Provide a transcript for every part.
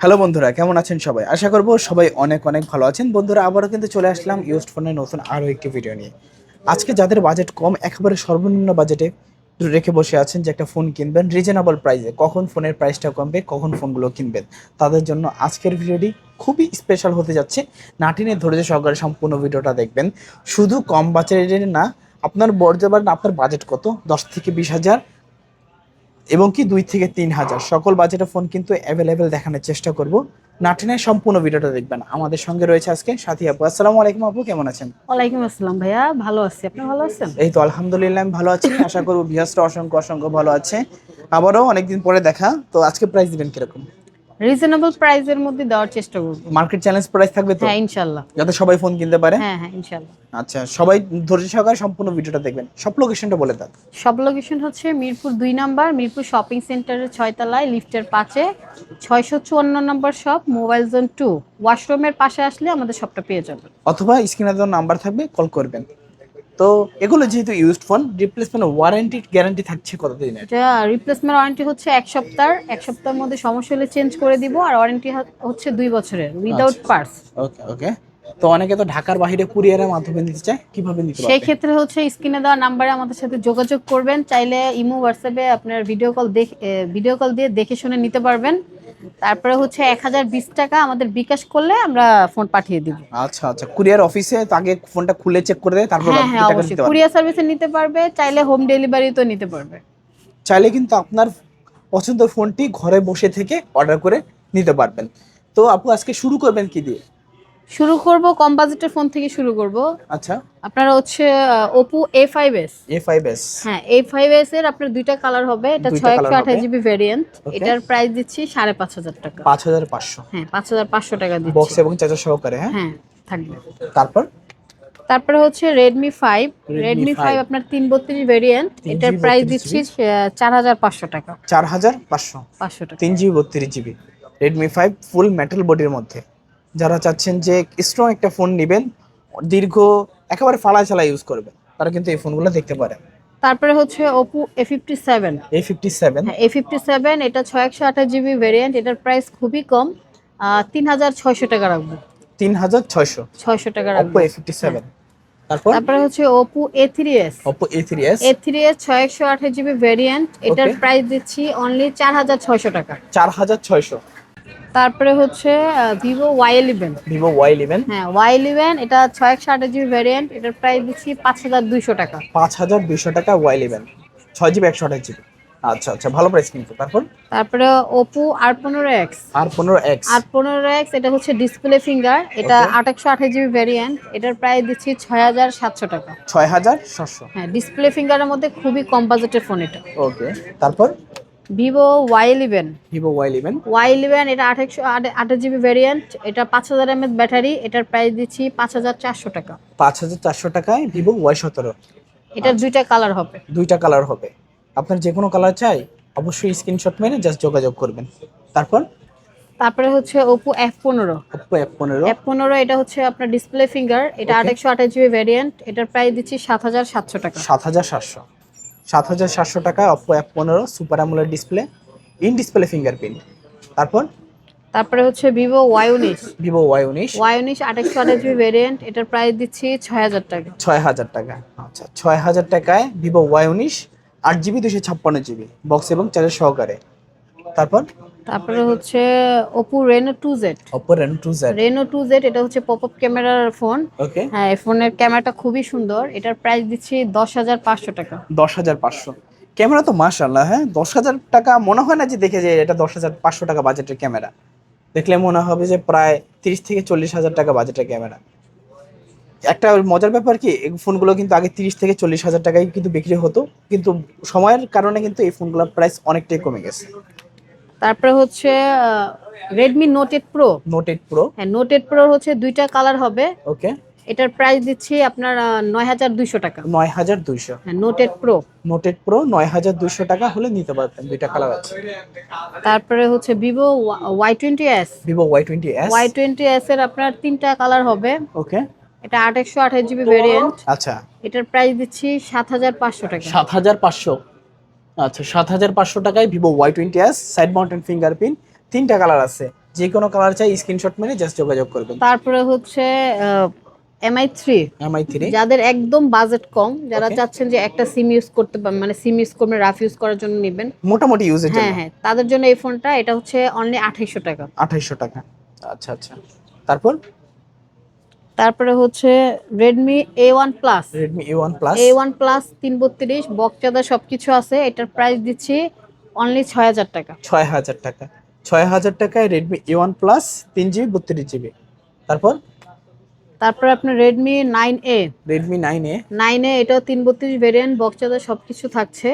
Hello বন্ধুরা, কেমন আছেন সবাই? আশা করব সবাই অনেক অনেক ভালো আছেন। বন্ধুরা, আবারও কিন্তু চলে আসলাম ইউজড ফোনের নতুন আরও একটি ভিডিও নিয়ে। আজকে যাদের বাজেট কম, একেবারে সর্বনিম্ন বাজেটে রেখে বসে আছেন যে একটা ফোন কিনবেন রিজনেবল প্রাইসে কখন ফোনের প্রাইসটা কমবে, কখন ফোনগুলো কিনবেন? তাদের জন্য আজকের ভিডিওটি খুবই স্পেশাল হতে যাচ্ছে। নাটিনে ধৈর্য সহকারে সম্পূর্ণ ভিডিওটা দেখবেন। শুধু কম বাজেটের না, আপনার পারেন আপনার বাজেট কত? দশ থেকে বিশ হাজার। এবং কি দুই থেকে তিন হাজার। সকল বাজেটের ফোন কিন্তু অ্যাভেলেবেল দেখানোর চেষ্টা করব। নাটিনায় সম্পূর্ণ ভিডিওটা দেখবেন। আমাদের সঙ্গে রয়েছে আজকে সাথী আপু। আসসালামু আলাইকুম আপু কেমন আছেন? ওয়ালাইকুম আসসালাম ভাইয়া ভালো আছি। আপনি ভালো আছেন? এই তো আলহামদুলিল্লাহ আমি ভালো আছি। আশা করব বিহাসটা অসংখ্য অসংখ্য ভালো আছে। আবারও অনেকদিন পরে দেখা। তো আজকে প্রাইস দিবেন কীরকম? রিজনেবল প্রাইসের মধ্যে দেওয়ার চেষ্টা করব। মার্কেট চ্যালেঞ্জ প্রাইস থাকবে তো? হ্যাঁ ইনশাল্লাহ যাতে সবাই ফোন কিনতে পারে? হ্যাঁ হ্যাঁ ইনশাল্লাহ আচ্ছা সবাই ধৈর্য সহকারে সম্পূর্ণ ভিডিওটা দেখবেন। সব লোকেশনটা বলে দাও। সব লোকেশন হচ্ছে মিরপুর দুই নাম্বার মিরপুর শপিং সেন্টারের ছয়তলায় লিফটের পাঁচে ছয়শো চুয়ান্ন নম্বর শপ মোবাইল জোন টু ওয়াশরুমের পাশে আসলে আমাদের শপটা পেয়ে যাবেন। অথবা স্ক্রিনে দেওয়ার নাম্বার থাকবে কল করবেন। তো এগুলো যেহেতু used phone replacement warranty guarantee থাকছে কতদিনের? এটা রিপ্লেসমেন্ট ওয়ারেন্টি হচ্ছে এক সপ্তাহ এক সপ্তাহের মধ্যে সমস্যা হলে চেঞ্জ করে দিব আর ওয়ারেন্টি হচ্ছে দুই বছরের উইদাউট। পার্স ওকে ওকে তো অনেকে তো ঢাকার বাইরে কুরিয়ারের মাধ্যমে নিতে চায় কীভাবে নিতে সেই ক্ষেত্রে হচ্ছে স্ক্রিনে দেওয়া নাম্বারে আমাদের সাথে যোগাযোগ করবেন চাইলে ইমো হোয়াটসঅ্যাপে আপনার ভিডিও কল দেখ ভিডিও কল দিয়ে দেখে শুনে নিতে পারবেন। তারপরে হচ্ছে এক হাজার বিশ টাকা আমাদের বিকাশ করলে আমরা ফোন পাঠিয়ে দিব। আচ্ছা আচ্ছা। কুরিয়ার অফিসে আগে ফোনটা খুলে চেক করে দেয় তারপর হ্যাঁ হ্যাঁ অবশ্যই। কুরিয়ার সার্ভিসে নিতে পারবে চাইলে হোম ডেলিভারি তো নিতে পারবে। চাইলে কিন্তু আপনার পছন্দের ফোনটি ঘরে বসে থেকে অর্ডার করে নিতে পারবেন। তো আপু আজকে শুরু করবেন কি দিয়ে? শুরু করব কম বাজেটের ফোন থেকে শুরু করব। আচ্ছা। আপনার হচ্ছে এ ফাইভ এস হ্যাঁ এ ফাইভ এস এর আপনার দুইটা কালার হবে। এটা দুইটা ছয় colour একশো আঠাশ হবে। GB variant Okay. এটার প্রাইস দিচ্ছি সাড়ে পাঁচ হাজার টাকা। পাঁচ হাজার পাঁচশো। হ্যাঁ পাঁচ হাজার পাঁচশো টাকা বক্স এবং চার্জার সহকারে হ্যাঁ? হ্যাঁ থাকবে। তারপর? তারপরে হচ্ছে Redmi five Redmi Redmi 5 five আপনার তিন বত্রিশ ভেরিয়েন্ট এটার প্রাইস দিচ্ছি চার হাজার পাঁচশো টাকা। চার হাজার পাঁচশো। পাঁচশো টাকা। তিন জিবি বত্রিশ GB Redmi five full metal বডির মধ্যে। যারা চাচ্ছেন যে স্ট্রং একটা ফোন নেবেন দীর্ঘ একেবারে ফালা চালা ইউজ করবে তারা কিন্তু এই ফোনগুলো দেখতে পারে তারপরে হচ্ছে ওপো এ ফিফটি সেভেন এই ফিফটি সেভেন হ্যাঁ এ ফিফটি সেভেন এটা ছয় একশো আঠাশ জিবি ভেরিয়েন্ট এটার প্রাইস খুবই কম। তিন হাজার ছয়শো টাকা রাখব। তিন হাজার ছয়শো। ছয়শো টাকা অপো রাখব এ ফিফটি সেভেন তারপর? তারপরে হচ্ছে Oppo A three S Oppo A three S A three S ছয় একশো আঠাশ জিবি ভেরিয়েন্ট এটার প্রাইস দিচ্ছি অনলি চার হাজার ছয়শো টাকা। চার হাজার ছয়শো। তারপরে হচ্ছে Vivo Y eleven Vivo Y eleven হ্যাঁ ওয়াই ইলেভেন এটা ছয় একশো আঠাশ জিবি ভ্যারিয়েন্ট এটার প্রাইস দিচ্ছি পাঁচ হাজার দুইশো টাকা। পাঁচ হাজার দুইশো টাকা ওয়াই ইলেভেন ছয় জিবি একশো আঠাশ জিবি। আচ্ছা আচ্ছা ভালো প্রাইস কিন্তু। তারপর? তারপরে ওপো আর পনেরো এক্স আর পনেরো এক্স আর পনেরো এক্স এটা হচ্ছে ডিসপ্লে ফিঙ্গার এটা. আট একশো আঠাশ জিবি ভ্যারিয়েন্ট এটার প্রাইস দিচ্ছি ছয় হাজার সাতশো টাকা। ছয় হাজার সাতশো। হ্যাঁ ডিসপ্লে ফিঙ্গারের মধ্যে খুবই কম বাজেটের ফোন এটা। ওকে তারপর? Vivo Y eleven Vivo Y eleven Y eleven এটা একশো আঠাশ জিবি ভ্যারিয়েন্ট এটা পাঁচ হাজার এমএস ব্যাটারি এটার প্রাইস দিচ্ছি পাঁচ হাজার চারশো টাকা। পাঁচ হাজার চারশো টাকায় ভিভো ওয়াই সতেরো। এটার দুইটা কালার হবে। দুইটা কালার হবে। আপনার যে কোনো কালার চাই অবশ্যই স্ক্রিনশট মেরে জাস্ট যোগাযোগ করবেন। তারপর? তারপরে হচ্ছে ওপো এফ পনেরো। ওপো এফ পনেরো। এফ পনেরো এটা হচ্ছে আপনার ডিসপ্লে ফিঙ্গার এটা. আট একশো আঠাশ জিবি ভ্যারিয়েন্ট এটার প্রাইস দিচ্ছি সাত হাজার সাতশো টাকা। সাত হাজার সাতশো। সাত হাজার সাতশো টাকায় অপো এফ পনেরো super AMOLED display in display fingerprint তারপর? তারপরে হচ্ছে ভিভো ওয়াই উনিশ। ভিভো ওয়াই উনিশ। ওয়াই উনিশ আট একশো আঠাশ জিবি ভ্যারিয়েন্ট এটার প্রাইস দিচ্ছি ছয় হাজার টাকা। ছয় হাজার টাকা। আচ্ছা ছয় হাজার টাকায় ভিভো ওয়াই উনিশ আট জিবি দুশো ছাপ্পান্ন জিবি বক্স এবং চার্জার সহকারে। তারপর? তারপরে হচ্ছে Z Oppo Reno two Z Reno two Z এটা হচ্ছে পপ আপ ক্যামেরার ফোন ওকে হ্যাঁ এই ফোনের ক্যামেরাটা খুবই সুন্দর। এটার প্রাইস দিচ্ছি দশ হাজার পাঁচশো টাকা। দশ হাজার পাঁচশো। ক্যামেরা তো মাশাল্লাহ হ্যাঁ? দশ হাজার টাকা মনে হয় না যে দেখে যে এটা দশ হাজার পাঁচশো টাকা বাজেটের ক্যামেরা দেখলে মনে হবে যে প্রায় তিরিশ থেকে চল্লিশ হাজার টাকা বাজেটের ক্যামেরা একটা মজার ব্যাপার কি এই ফোনগুলো কিন্তু আগে তিরিশ থেকে চল্লিশ হাজার টাকায় কিন্তু বিক্রি হতো। কিন্তু সময়ের কারণে কিন্তু এই ফোনগুলোর প্রাইস অনেকটাই কমে গেছে। তারপরে হচ্ছে Redmi Note eight Pro Note eight Pro হ্যাঁ নোট এইট প্রো হচ্ছে দুইটা কালার হবে। ওকে এটার প্রাইস দিচ্ছি আপনার নয় হাজার দুইশো টাকা। নয় হাজার দুইশো। হ্যাঁ Note eight Pro Note eight Pro নয় হাজার দুইশো টাকা হলে নিতে পারতেন দুইটা কালার আছে। তারপরে হচ্ছে Vivo Y twenty S Vivo Y twenty S Y twenty S এর আপনার তিনটা কালার হবে। ওকে এটা আট একশো আঠাশ জিবি ভ্যারিয়েন্ট আচ্ছা। এটার প্রাইস দিচ্ছি সাত হাজার পাঁচশো টাকা। সাত হাজার পাঁচশো। আচ্ছা সাত হাজার পাঁচশো টাকায় Vivo Y twenty S side mounted fingerprint তিনটা কালার আছে। যে কোনো কালার চাই স্ক্রিনশট মেরে জাস্ট যোগাযোগ করবেন। তারপরে হচ্ছে এমআই থ্রি এমআই থ্রি যাদের একদম বাজেট কম যারা চাচ্ছেন যে একটা সিম ইউজ করতে পারবেন মানে সিম ইউজ করবেন রাফ ইউজ করার জন্য নেবেন। মোটামুটি ইউজের হ্যাঁ জন্য। হ্যাঁ তাদের জন্য এই ফোনটা এটা হচ্ছে অনলি আঠাইশশো টাকা। আঠাইশশো টাকা। আচ্ছা আচ্ছা। তারপর? তারপরে হচ্ছে Redmi A one plus Redmi A one plus A one plus তিন বত্রিশ বকচাদা সবকিছু আছে এটার প্রাইস দিচ্ছি অনলি ছয় হাজার টাকা। ছয় হাজার টাকা। ছয় হাজার টাকায় রেডমি এ ওয়ান প্লাস তিন জিবি বত্রিশ জিবি। তারপর? তারপরে আপনার Redmi nine A Redmi nine A nine A এটাও তিন বত্রিশ ভেরিয়েন্ট বকচাদা সবকিছু থাকছে।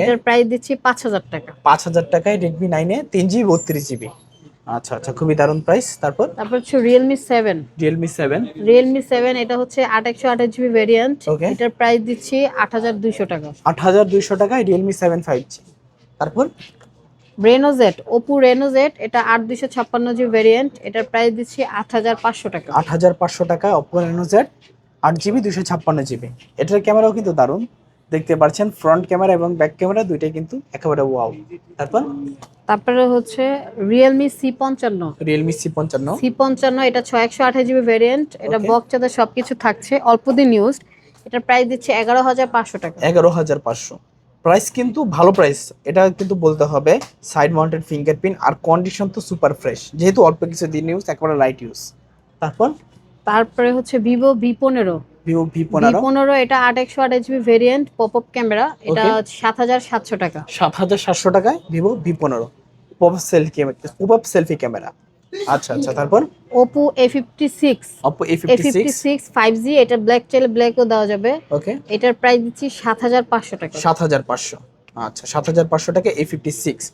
এটার প্রাইস দিচ্ছি পাঁচ হাজার টাকা। পাঁচ হাজার টাকায় রেডমি নাইন এ তিন জিবি বত্রিশ জিবি। আচ্ছা আচ্ছা খুবই দারুণ প্রাইস তারপর? তারপর হচ্ছে Realme seven Realme seven Realme seven এটা হচ্ছে আট একশো আঠাশ জিবি ভেরিয়েন্ট. এটার প্রাইস দিচ্ছি আট হাজার দুইশো টাকা। আট হাজার দুইশো টাকায় রিয়েলমি সেভেন ফাইভ জি তারপর? রেনোজেট ওপো রেনোজেট এটা আট দুইশো ছাপ্পান্ন জিবি ভেরিয়েন্ট এটার প্রাইস দিচ্ছি আট হাজার পাঁচশো টাকা। আট হাজার পাঁচশো টাকায় অপো রেনো জেড আট জিবি দুশো ছাপ্পান্ন জিবি এটার ক্যামেরাও কিন্তু দারুণ। দেখতে পাচ্ছেন ফ্রন্ট ক্যামেরা এবং ব্যাক ক্যামেরা দুইটাই কিন্তু একেবারে ওয়াও তারপর? তারপরে হচ্ছে রিয়েলমি সি পঞ্চান্ন। রিয়েলমি সি পঞ্চান্ন। সি পঞ্চান্ন এটা ছয় একশো আঠাশ জিবি ভেরিয়েন্ট এটা. বক্স চাদা সবকিছু থাকছে অল্প দিন ইউজ এটার প্রাইস দিচ্ছে এগারো হাজার পাঁচশো টাকা। এগারো হাজার পাঁচশো। প্রাইস কিন্তু ভালো প্রাইস এটা কিন্তু বলতে হবে সাইড মাউন্টেড ফিঙ্গারপ্রিন্ট আর কন্ডিশন তো সুপার ফ্রেশ যেহেতু অল্প কিছু দিন ইউজ একেবারে লাইট ইউজ তারপর? তারপরে হচ্ছে ভিভো ভি পনেরো। ভিভো ভি পনেরো? পনেরো এটা আট একশো আঠাশ GB variant pop up camera এটা. সাত হাজার সাতশো টাকা। সাত হাজার সাতশো টাকায় ভিভো ভি পনেরো। Pop selfie pop up selfie camera আচ্ছা আচ্ছা তারপর? সিক্স ফাইভ জি এটা ব্ল্যাক চাইলে ব্ল্যাকও দেওয়া যাবে। ওকে এটার প্রাইস দিচ্ছি সাত হাজার পাঁচশো টাকা। সাত হাজার পাঁচশো। আচ্ছা সাত হাজার পাঁচশো টাকা A fifty six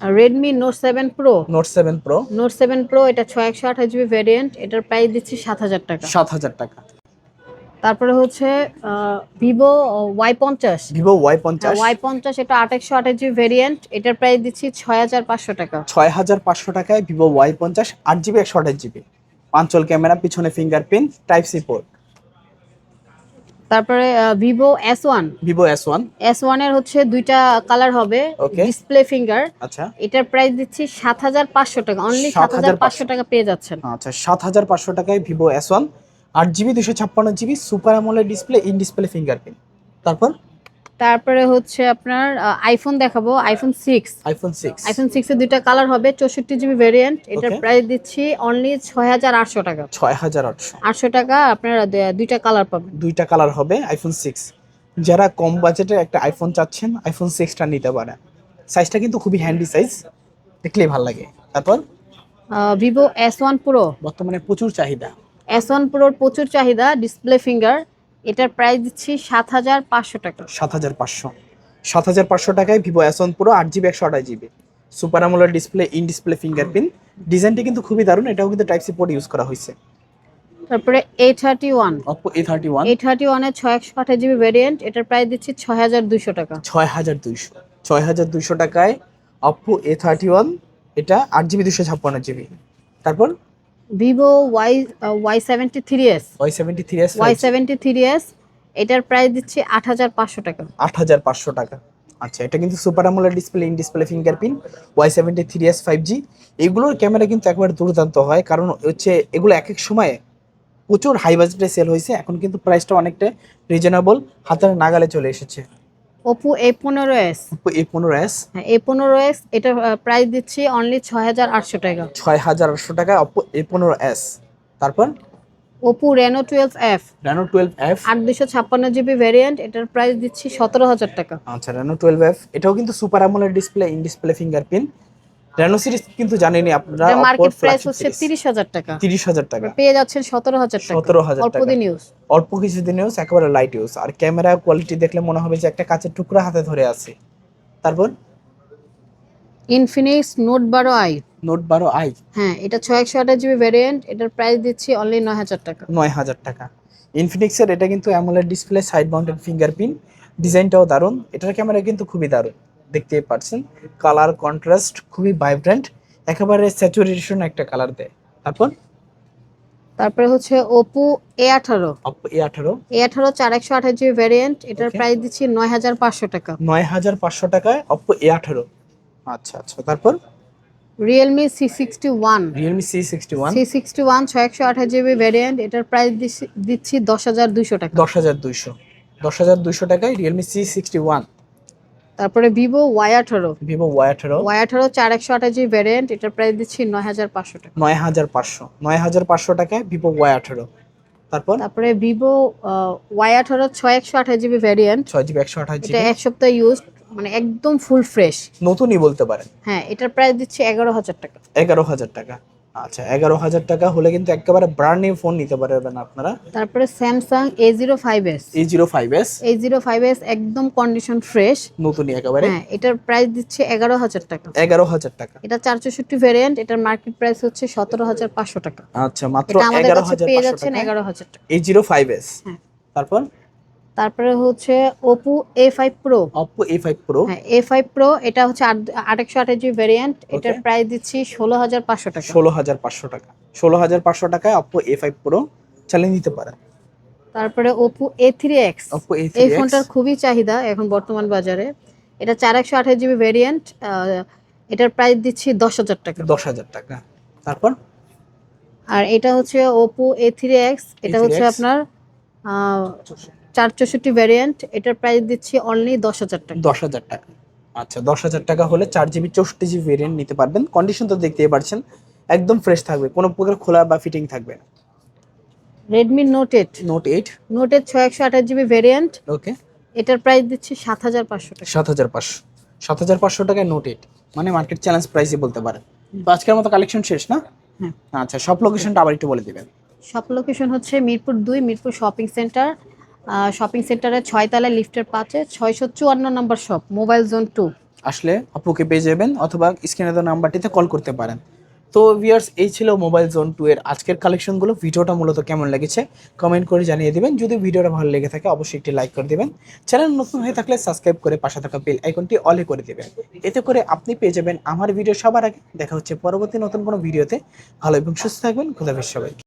R Redmi Note seven Pro Note seven Pro Note seven Pro এটা ছয় একশো আঠাশ জিবি ভ্যারিয়েন্ট এটার প্রাইস দিচ্ছি সাত হাজার টাকা। সাত হাজার টাকা। তারপরে হচ্ছে ভিভো ওয়াই পঞ্চাশ। ভিভো ওয়াই পঞ্চাশ? ওয়াই পঞ্চাশ এটা আট একশো আঠাশ জিবি ভ্যারিয়েন্ট এটার প্রাইস দিচ্ছি ছয় হাজার পাঁচশো টাকা। ছয় হাজার পাঁচশো টাকায় ভিভো ওয়াই পঞ্চাশ আট জিবি একশো আঠাশ জিবি পাঁচল ক্যামেরা পিছনে ফিঙ্গারপ্রিন্ট টাইপ সি পোর্ট তারপরে Vivo S one Vivo S one S ওয়ানের হচ্ছে দুইটা কালার হবে ডিসপ্লে ফিঙ্গার আচ্ছা। এটার প্রাইস দিচ্ছি সাত হাজার পাঁচশো টাকা অনলি সাত হাজার পাঁচশো টাকা পেয়ে যাচ্ছেন। আচ্ছা সাত হাজার পাঁচশো টাকায় ভিভো এস ওয়ান আট জিবি দুশো ছাপ্পান্ন GB super AMOLED display in display fingerprint. তারপর? তারপরে হচ্ছে আপনার আইফোন দেখাবো iPhone six iPhone six iPhone six এর দুইটা কালার হবে চৌষট্টি জিবি ভেরিয়েন্ট এটার প্রাইস দিচ্ছি অনলি ছয় হাজার আটশো টাকা। ছয় হাজার আটশো। আটশো টাকা আপনারা দুইটা কালার পাবেন। দুইটা কালার হবে আইফোন সিক্স যারা কম বাজেটে একটা আইফোন চাচ্ছেন আইফোন সিক্সটা নিতে পারে সাইজটা কিন্তু খুবই হ্যান্ডি সাইজ দেখলেই ভালো লাগে। তারপর? ভিভো এস ওয়ান প্রো বর্তমানে প্রচুর চাহিদা। এস ওয়ান প্রোর প্রচুর চাহিদা ডিসপ্লে ফিঙ্গার এটার প্রাইস দিচ্ছি সাত হাজার পাঁচশো টাকা। সাত হাজার পাঁচশো। সাত হাজার পাঁচশো টাকায় ভিভো এস ওয়ান পুরো আট জিবি একশো আঠাশ GB. Super AMOLED display in display fingerprint ডিজাইনটি কিন্তু খুবই দারুণ এটাও কিন্তু টাইপ সি পোর্ট ইউজ করা হয়েছে। তারপরে A thirty one Oppo A thirty one A thirty ওয়ানের ছয় একশো আঠাশ জিবি ভ্যারিয়েন্ট এটার প্রাইস দিচ্ছি ছয় হাজার দুইশো টাকা। ছয় হাজার দুইশো। ছয় হাজার দুইশো টাকায় অপো এ থার্টি ওয়ান এটা আট জিবি দুশো ছাপ্পান্ন জিবি। তারপর Vivo Y Y seventy three S Y seventy three S Y seventy three S এটার প্রাইস দিচ্ছি আট হাজার পাঁচশো টাকা। আট হাজার পাঁচশো টাকা। আচ্ছা এটা কিন্তু super AMOLED display in display fingerprint Y seventy three S five G এগুলোর ক্যামেরা কিন্তু একবার দুর্দান্ত হয় কারণ হচ্ছে এগুলো এক এক সময়ে প্রচুর হাই বাজেটে সেল হয়েছে এখন কিন্তু প্রাইসটা অনেকটা রিজনেবল হাতের নাগালে চলে এসেছে। ওপো এ পনেরো এস ওপো এ পনেরো এস এ পনেরো এস এটা প্রাইস দিচ্ছি অনলি ছয় হাজার আটশো টাকা। ছয় হাজার আটশো টাকা অপো এ পনেরো এস তারপর? Oppo Reno twelve F Reno twelve F আট দুশো ছাপ্পান্ন জিবি ভ্যারিয়েন্ট এটার প্রাইস দিচ্ছি সতেরো হাজার টাকা। আচ্ছা রেনো টুয়েলভ এফ এটাও কিন্তু super AMOLED display in display fingerprint Reno series কিন্তু জানেনই আপনারা মার্কেট প্রাইস হচ্ছে তিরিশ হাজার টাকা। তিরিশ হাজার টাকা। পেয়ে যাচ্ছেন সতেরো হাজার টাকা। 17,000 অল্প দিন ইউজ অল্প কিছুদিন ইউজ একেবারে লাইট ইউজ আর ক্যামেরা কোয়ালিটি দেখলে মনে হবে যে একটা কাঁচের টুকরা হাতে ধরে আছে। তারপর? ইনফিনিক্স নোট বারো আই নোট বারো আই হ্যাঁ এটা ছয় একশো আঠাশ জিবি ভ্যারিয়েন্ট এটার প্রাইস দিচ্ছি অনলি নয় হাজার টাকা। নয় হাজার টাকা। ইনফিনিক্সের এটা কিন্তু AMOLED display side mounted fingerprint ডিজাইনটাও দারুণ। এটার ক্যামেরা কিন্তু খুবই দারুণ। দেখতেই পাচ্ছেন কালার কন্ট্রাস্ট খুবই ভাইব্রেন্ট একেবারে স্যাচুরেশন একটা কালার দেয়। তারপর? তারপরে হচ্ছে ওপো এ আঠারো। অপো এ আঠারো। এ আঠারো চার একশো আঠাশ জিবি ভ্যারিয়েন্ট এটার. প্রাইস দিচ্ছি নয় হাজার পাঁচশো টাকা। নয় হাজার পাঁচশো টাকায় অপো এ আঠারো। আচ্ছা আচ্ছা তারপর? Realme C sixty one Realme C sixty one C sixty one ছয় একশো আঠাশ জিবি ভ্যারিয়েন্ট এটার প্রাইস দিচ্ছি দশ হাজার দুইশো টাকা। দশ হাজার দুইশো। দশ হাজার দুইশো টাকায় রিয়েলমি সি সিক্সটি ওয়ান তারপরে ভিভো ওয়াই আঠারো। ভিভো ওয়াই আঠারো। ওয়াই আঠারো চার একশো আঠাশ জিবি ভ্যারিয়েন্ট এটার প্রাইস দিচ্ছি নয় হাজার পাঁচশো টাকা। নয় হাজার পাঁচশো। নয় হাজার পাঁচশো টাকায় ভিভো ওয়াই আঠারো। তারপর? তারপরে ভিভো ওয়াই আঠারো ছয় একশো আঠাশ জিবি ভ্যারিয়েন্ট ছয় জিবি একশো আঠাশ জিবি। এক সপ্তাহ ইউজ মানে একদম ফুল ফ্রেশ নতুনই বলতে পারেন। হ্যাঁ এটার প্রাইস দিচ্ছি এগারো হাজার টাকা। এগারো হাজার টাকা। আচ্ছা এগারো হাজার টাকা হলে কিন্তু একেবারে ব্র্যান্ড নিউ ফোন নিতে পারবেন আপনারা। তারপরে Samsung A zero five S এই zero five S A zero five S একদম কন্ডিশন ফ্রেশ নতুনই একেবারে। হ্যাঁ এটার প্রাইস দিচ্ছে এগারো হাজার টাকা। এগারো হাজার টাকা। এটা চার চৌষট্টি ভ্যারিয়েন্ট এটার মার্কেট প্রাইস হচ্ছে সতেরো হাজার পাঁচশো টাকা। আচ্ছা মাত্র এগারো হাজার পেয়ে যাচ্ছেন এগারো হাজার টাকা। এই জিরো ফাইভ এস হ্যাঁ। তারপর? তারপরে হচ্ছে Oppo A five pro Oppo A five pro হ্যাঁ এ ফাইভ প্রো এটা হচ্ছে আট একশো আঠাশ জিবি ভ্যারিয়েন্ট এটার প্রাইস দিচ্ছি ষোলো হাজার পাঁচশো টাকা। ষোলো হাজার পাঁচশো টাকা। ষোলো হাজার পাঁচশো টাকায় অপো এ ফাইভ প্রো চালিয়ে নিতে পারেন। তারপরে Oppo A three X Oppo A এই ফোনটার খুবই চাহিদা এখন বর্তমান বাজারে। এটা চার একশো আঠাশ জিবি ভ্যারিয়েন্ট এটার প্রাইস দিচ্ছি দশ হাজার টাকা। দশ হাজার টাকা। তারপর? আর এটা হচ্ছে ওপো এ থ্রি এক্স এটা হচ্ছে আপনার চার চৌষট্টি ভ্যারিয়েন্ট এটার প্রাইস দিচ্ছি অনলি দশ হাজার টাকা। দশ হাজার টাকা। আচ্ছা দশ হাজার টাকা হলে চার জিবি চৌষট্টি জিবি ভেরিয়েন্ট নিতে পারবেন। কন্ডিশন তো দেখতেই পারছেন একদম ফ্রেশ থাকবে কোনো প্রকার খোলা বা ফিটিং থাকবে না। Redmi note eight note eight note eight ছয় একশো আঠাশ জিবি ভ্যারিয়েন্ট ওকে এটার প্রাইস দিচ্ছি সাত হাজার পাঁচশো টাকা। সাত হাজার পাঁচশো। সাত হাজার পাঁচশো টাকায় নোট এইট মানে মার্কেট চ্যালেঞ্জ প্রাইসই বলতে পারেন। তো আজকের মতো কালেকশন শেষ না? হ্যাঁ। আচ্ছা সব লোকেশনটা আবার একটু বলে দিবেন। সব লোকেশন হচ্ছে মিরপুর দুই মিরপুর শপিং সেন্টার শপিং সেন্টারের ছয়তলায় লিফটের পাঁচে ছয়শো চুয়ান্ন number shop mobile zone two আসলে আপুকে পেয়ে যাবেন অথবা স্ক্রিনে দেওয়া নাম্বারটিতে কল করতে পারেন। তো ভিউয়ার্স এই ছিল মোবাইল জোন টু এর আজকের কালেকশনগুলো ভিডিওটা মূলত কেমন লেগেছে কমেন্ট করে জানিয়ে দেবেন। যদি ভিডিওটা ভালো লেগে থাকে, অবশ্যই একটি লাইক করে দিবেন। চ্যানেল নতুন হয়ে থাকলে সাবস্ক্রাইব করে পাশে থাকা বেল আইকনটি অলে করে দেবেন। এতে করে আপনি পেয়ে যাবেন আমার ভিডিও সবার আগে। দেখা হচ্ছে পরবর্তী নতুন কোনো ভিডিওতে ভালো এবং সুস্থ থাকবেন। খুদাফিজ সবাই